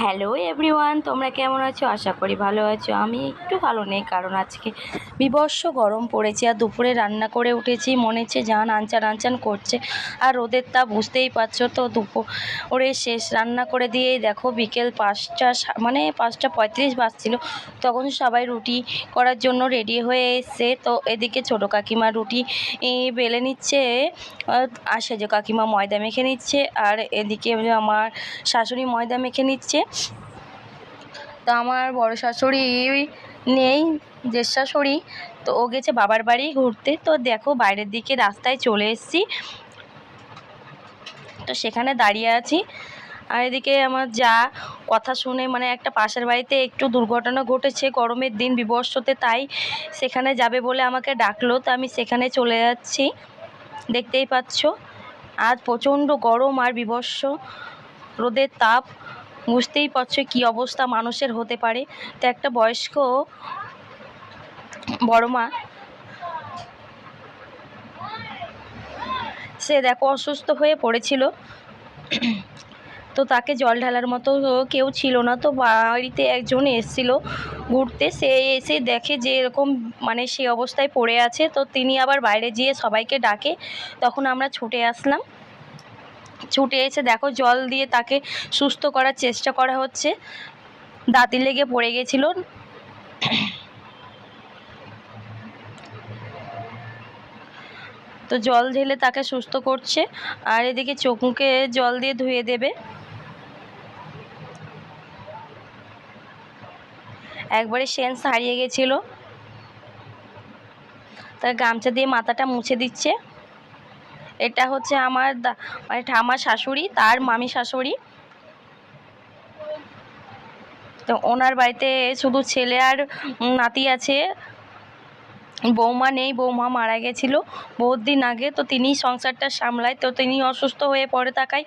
Hello everyone তোমরা কেমন আছো? আশা করি ভালো আছো। আমি একটু ভালো নেই, কারণ আজকে বিবর্ষ গরম পড়েছে আর দুপুরে রান্না করে উঠেছি। মনে হচ্ছে জান আনচান আনচান করছে। আর রোদের তা বুঝতেই পারছ তো, দুপুর শেষ। রান্না করে দিয়েই দেখো বিকেল পাঁচটা মানে পাঁচটা পঁয়ত্রিশ বাজছিল। তখন সবাই রুটি করার জন্য রেডি হয়ে এসছে। তো এদিকে ছোটো কাকিমা রুটি বেলে নিচ্ছে। আর সেজো কাকিমা ময়দা মেখে নিচ্ছে। আর এদিকে আমার শাশুড়ি ময়দা মেখে নিচ্ছে তো আমার বড় শাশুড়ি নেই জেঠ শাশুড়ি। তো ও গেছে বাবার বাড়ি ঘুরতে। তো দেখো বাইরের দিকে রাস্তায় চলে এসেছি। তো সেখানে দাঁড়িয়ে আছি। আর এদিকে আমার যা কথা শুনে মানে একটা পাশের বাড়িতে একটু দুর্ঘটনা ঘটেছে গরমের দিন, বিবর্ষতে তাই সেখানে যাবে বলে আমাকে ডাকলো। তো আমি সেখানে চলে যাচ্ছি। দেখতেই পাচ্ছ, আজ প্রচণ্ড গরম আর বিবর্ষ। রোদের তাপ। বুঝতেই পারছ কী অবস্থা মানুষের হতে পারে। তো একটা বয়স্ক বড় মা, সে দেখো অসুস্থ হয়ে পড়েছিল। তো তাকে জল ঢালার মতো কেউ ছিল না। তো বাড়িতে একজন এসেছিল ঘুরতে। সে এসে দেখে যে এরকম মানে সে অবস্থায় পড়ে আছে। তো তিনি আবার বাইরে গিয়ে সবাইকে ডাকে। তখন আমরা ছুটে আসলাম। ছুটে এসে দেখো জল দিয়ে তাকে সুস্থ করার চেষ্টা করা হচ্ছে। দাঁতি লেগে পড়ে গেছিল। তো জল ঢেলে তাকে সুস্থ করছে। আর এদিকে চোখ মুখে জল দিয়ে ধুয়ে দেবে। একবারে সেন্স হারিয়ে গেছিল। তার গামছা দিয়ে মাথাটা মুছে দিচ্ছে। এটা হচ্ছে আমার মানে ঠাম্মার শাশুড়ি, তার মামি শাশুড়ি। তো ওনার বাড়িতে শুধু ছেলে আর নাতি আছে। বৌমা নেই, বৌমা মারা গেছিল বহুত দিন আগে। তো তিনিই সংসারটা সামলায়, তো তিনি অসুস্থ হয়ে পড়ে থাকায়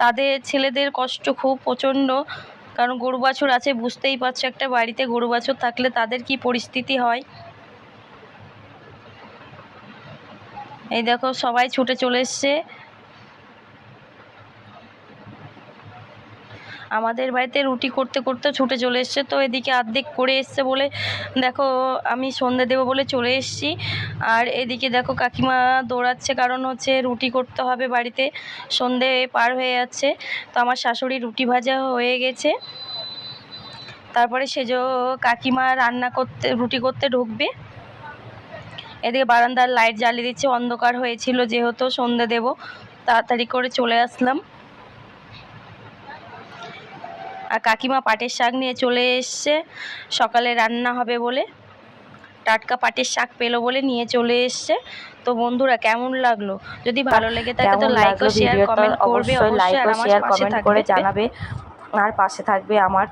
তাদের ছেলেদের কষ্ট খুব প্রচণ্ড। কারণ গরু বাছুর আছে, বুঝতেই পারছ একটা বাড়িতে গরু বাছুর থাকলে তাদের কি পরিস্থিতি হয়? এই দেখো সবাই ছুটে চলে এসছে। আমাদের বাড়িতে রুটি করতে করতে ছুটে চলে এসছে, তো এদিকে অর্ধেক করে এসছে বলে দেখো আমি সন্ধে দেবো বলে চলে এসেছি। আর এদিকে দেখো কাকিমা দৌড়াচ্ছে, কারণ হচ্ছে রুটি করতে হবে বাড়িতে। সন্ধে পার হয়ে যাচ্ছে, তো আমার শাশুড়ি রুটি ভাজা হয়ে গেছে। তারপরে সেজো কাকিমা রান্না করতে, রুটি করতে ঢুকবে। এদিকে বারান্দার লাইট জ্বালিয়ে দিচ্ছে অন্ধকার হয়েছিল যেহেতু সন্ধে দেব। তাড়াতাড়ি করে চলে আসলাম। আর কাকিমা পাটের শাক নিয়ে চলে এসছে সকালে রান্না হবে বলে। টাটকা পাটের শাক পেল বলে নিয়ে চলে এসছে। তো বন্ধুরা কেমন লাগল? যদি ভালো লেগে থাকে তো লাইক ও শেয়ার কমেন্ট করবে। অবশ্যই লাইক আর ও আমার শেয়ার পাশে কমেন্ট করে থাকবে জানাবে। আর পাশে থাকবে আমার